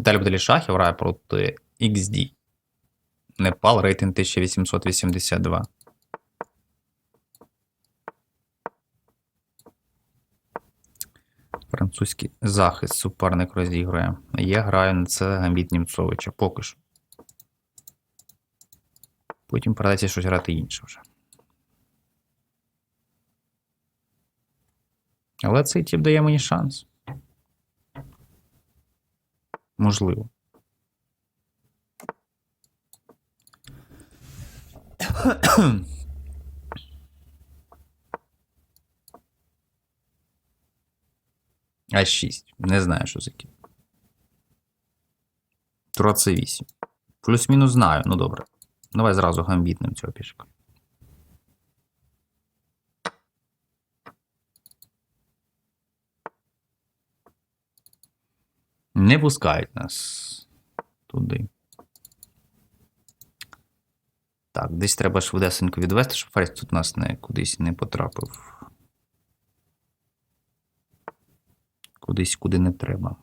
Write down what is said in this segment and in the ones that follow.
Віталій Бутелі Шахів грає проти XD. Непал рейтинг 1882. Французький захист суперник розігрує. Я граю на це Гамбіт Німцовича. Поки що. Потім придеться щось грати інше вже. Але цей тип дає мені шанс. Можливо. А 6. Не знаю, що кіт. Тура це 8. Плюс-мінус знаю, ну добре. Давай зразу гамбітним цього пішка. Не пускають нас туди. Так, десь треба швидесенько відвести, щоб ферзь тут нас не кудись не потрапив. Кудись, куди не треба.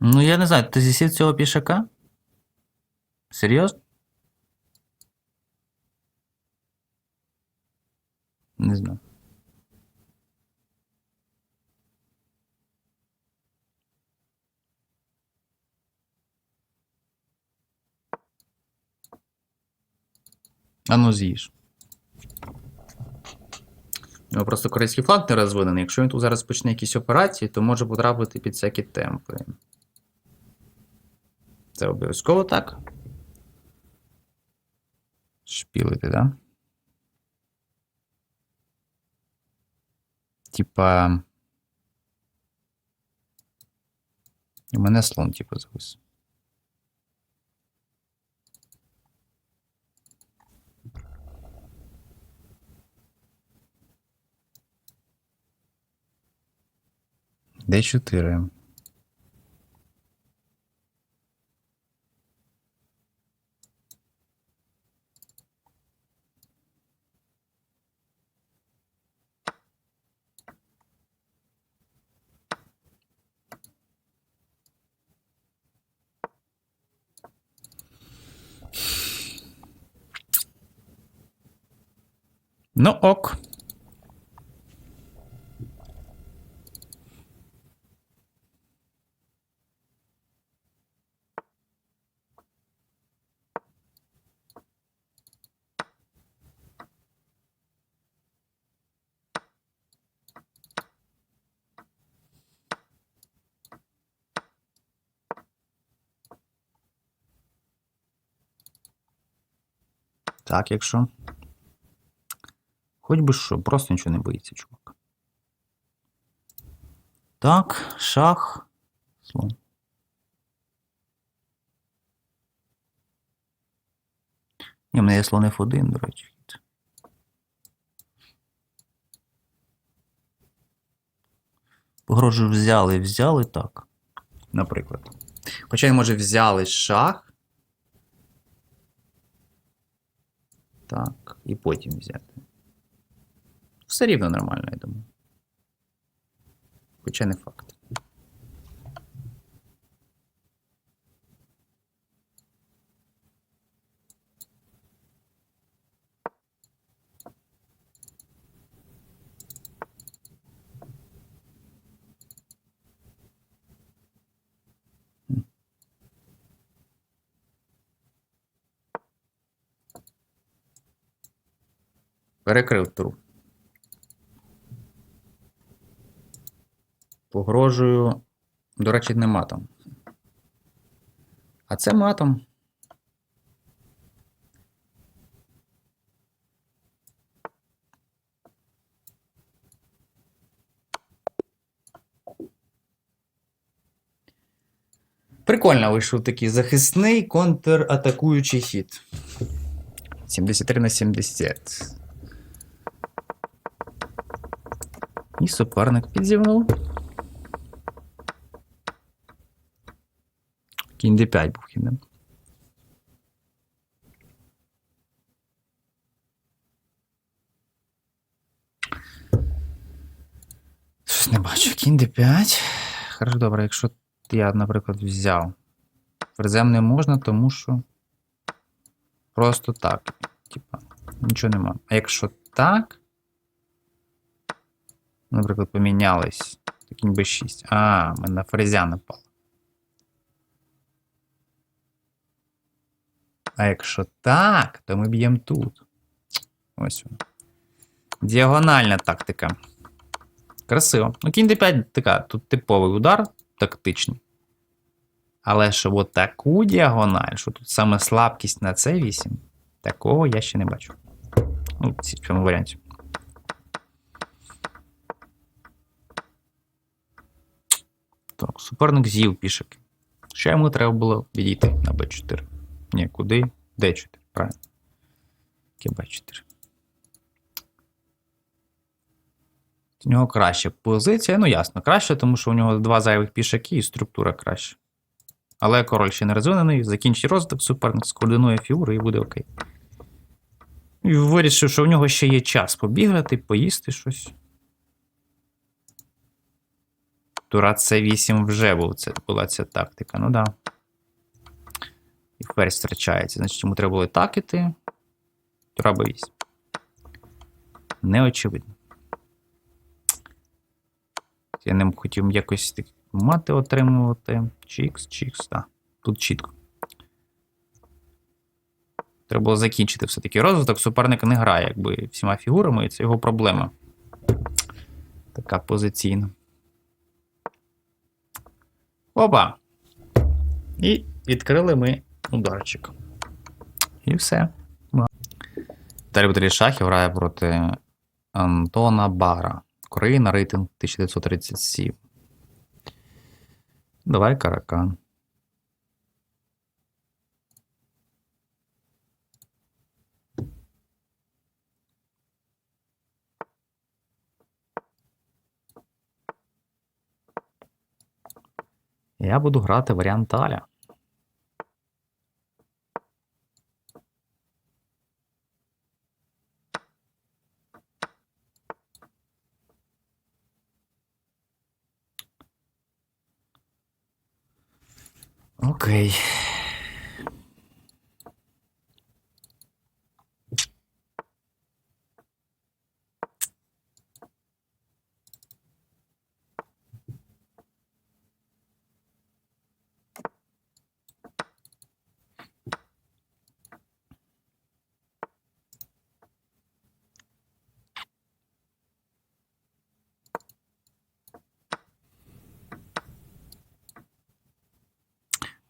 Ну, я не знаю, ти зісів цього пішака? Серйозно? Не знаю. А ну з'їж. У просто корейський флаг не розвинений. Якщо він тут зараз почне якісь операції, то може потрапити під всякі темпи. Це обов'язково так. Шпілити, да? Типа. У мене слон, типу, завис. Д4. Ну ок. Так, якщо. Хоч би що, просто нічого не боїться, чувак. Так, шах. Слон. Ні, в мене є слон F1, до речі. хід. Погрожую взяли, взяли так. Наприклад. Хоча й може взяли шах. Так, і потім взяти. Все рівно нормально, я думаю. Хоча не факт. Перекрив тру. Погрожую. До речі, не матом. А це матом. Прикольно вийшов такий захисний контратакуючий хід. 73 на 70. І суперник підзівнув. кінь d5 був хідним. Не бачу. Кінь d5. Хорошо, добре, якщо я, наприклад, взяв. Ферзем не можна, тому що просто так. Типа, нічого нема. А якщо так. Наприклад, помінялись. Кінь b6. А, ми на фрезя напало. А якщо так, то ми б'ємо тут. Ось воно. Діагональна тактика. Красиво. Ну, кінь d5 така, тут типовий удар тактичний. Але щоб от таку діагональ, що тут саме слабкість на c8, такого я ще не бачу. Ну, в цьому варіанті. Так, суперник з'їв пішки. Ще йому треба було відійти на b4. Ні, куди? d4, правильно. Яке b4. У нього краща позиція. Ну, ясно, краще, тому що у нього два зайвих пішаки і структура краща. Але король ще не розвинений, закінчить розвиток, суперник скоординує фігуру і буде окей. І вирішив, що в нього ще є час побігати, поїсти щось. Тура С8 вже був, це, була ця тактика, ну да. І ферзь втрачається. Значить, йому треба було так іти. Тура Б8. Неочевидно. Я не хотів якось так мати отримувати. Чікс, чікс, так. Тут чітко. Треба було закінчити все-таки розвиток. Суперник не грає якби всіма фігурами, і це його проблема. Така позиційна. Опа! І відкрили ми ударчик. І все. Далі Батарій Шахів грає проти Антона Бара. Україна, рейтинг 1937. Давай каракан. Я буду грати варіант Аля. Окей.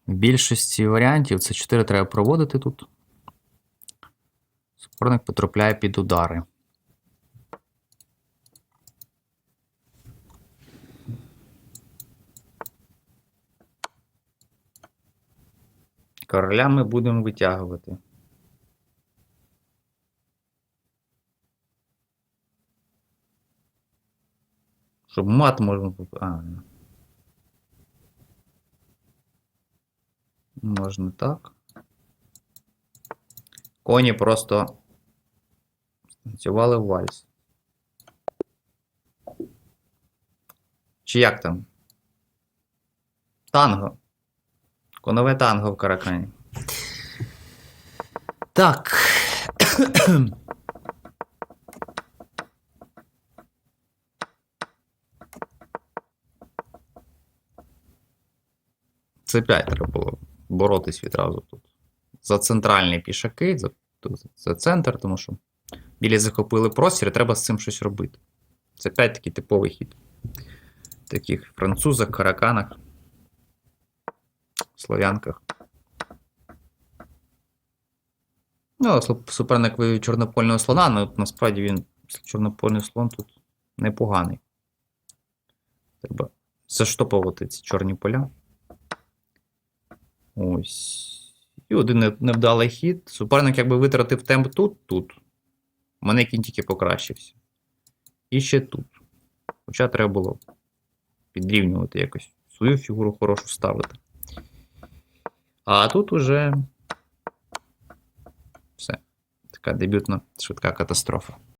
В більшості варіантів це 4 треба проводити тут. Суперник потрапляє під удари. Короля ми будемо витягувати. Щоб мат можна. А, Можна так. Коні просто танцювали вальс. Чи як там? Танго. Конове танго в каракані. Так. Це 5 треба було боротись відразу тут. За центральні пішаки, за, за центр, тому що білі захопили простір, і треба з цим щось робити. Це 5 такий типовий хід. Таких французах, караканах, слов'янках. Ну, суперник вивів чорнопольного слона, але насправді він чорнопольний слон тут непоганий. Треба заштопувати ці чорні поля. Ось. І один невдалий хід. Суперник якби витратив темп тут, тут. У мене кінь тільки покращився. І ще тут. Хоча треба було підрівнювати якось свою фігуру хорошу ставити. А тут уже все. Така дебютна швидка катастрофа.